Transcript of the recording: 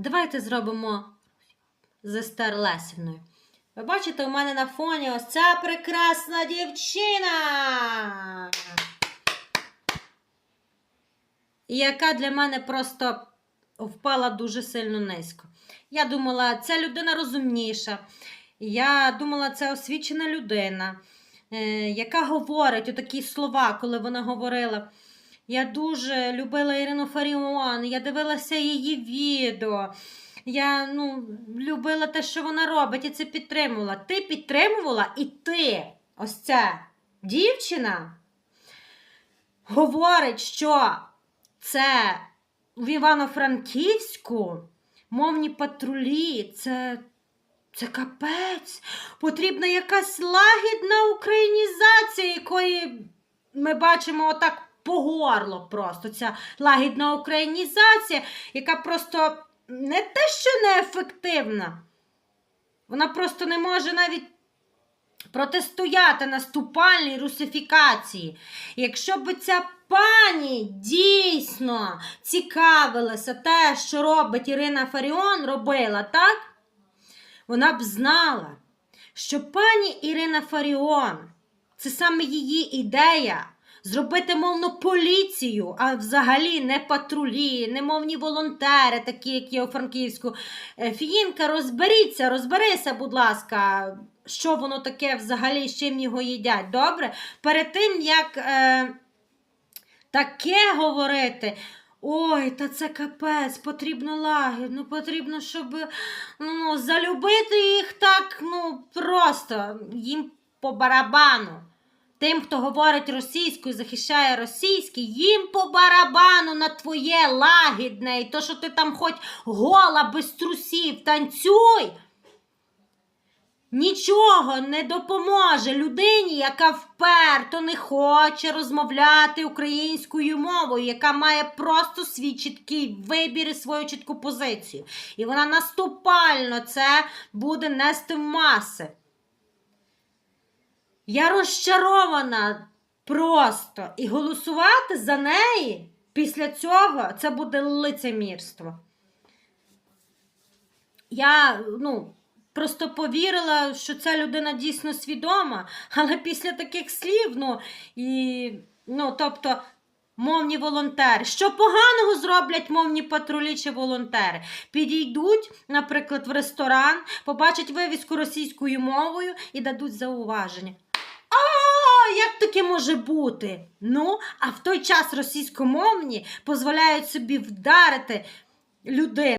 Давайте зробимо з Естер Лесівною. Ви бачите, у мене на фоні ось ця прекрасна дівчина. Яка для мене просто впала дуже сильно низько. Я думала, ця людина розумніша. Я думала, це освічена людина, е, яка говорить отакі слова, коли вона говорила. Я дуже любила Ірину Фаріон, я дивилася її відео. Я ну, любила те, що вона робить, і це підтримувала. Ти підтримувала, і ти, ось ця дівчина, говорить, що це в Івано-Франківську мовні патрулі, це, це капець. Потрібна якась лагідна українізація, якої ми бачимо отак по горло просто. Ця лагідна українізація, яка просто не те, що неефективна. Вона просто не може навіть протистояти наступальній русифікації. Якщо б ця пані дійсно цікавилася те, що робить Ірина Фаріон, робила, так? Вона б знала, що пані Ірина Фаріон це саме її ідея. Зробити мовну поліцію, а взагалі не патрулі, не мовні волонтери, такі, як є у Франківську. Е, Фіїнка, розберіться, розберися, будь ласка, що воно таке взагалі, з чим його їдять. Добре? Перед тим, як е, таке говорити. Ой, та це капець, потрібно лагідно, потрібно, щоб ну, залюбити їх так, ну, просто їм по барабану. Тим, хто говорить російською, захищає російський, їм по барабану на твоє лагідне, і то, що ти там хоч гола без трусів, танцюй. Нічого не допоможе людині, яка вперто не хоче розмовляти українською мовою, яка має просто свій чіткий вибір і свою чітку позицію. І вона наступально це буде нести в маси. Я розчарована просто. І голосувати за неї після цього це буде лицемірство. Я, ну, просто повірила, що ця людина дійсно свідома, але після таких слів, ну, і, ну, тобто. Мовні волонтери. Що поганого зроблять мовні патрулі чи волонтери? Підійдуть, наприклад, в ресторан, побачать вивіску російською мовою і дадуть зауваження. Як таке може бути? Ну, а в той час російськомовні дозволяють собі вдарити людину.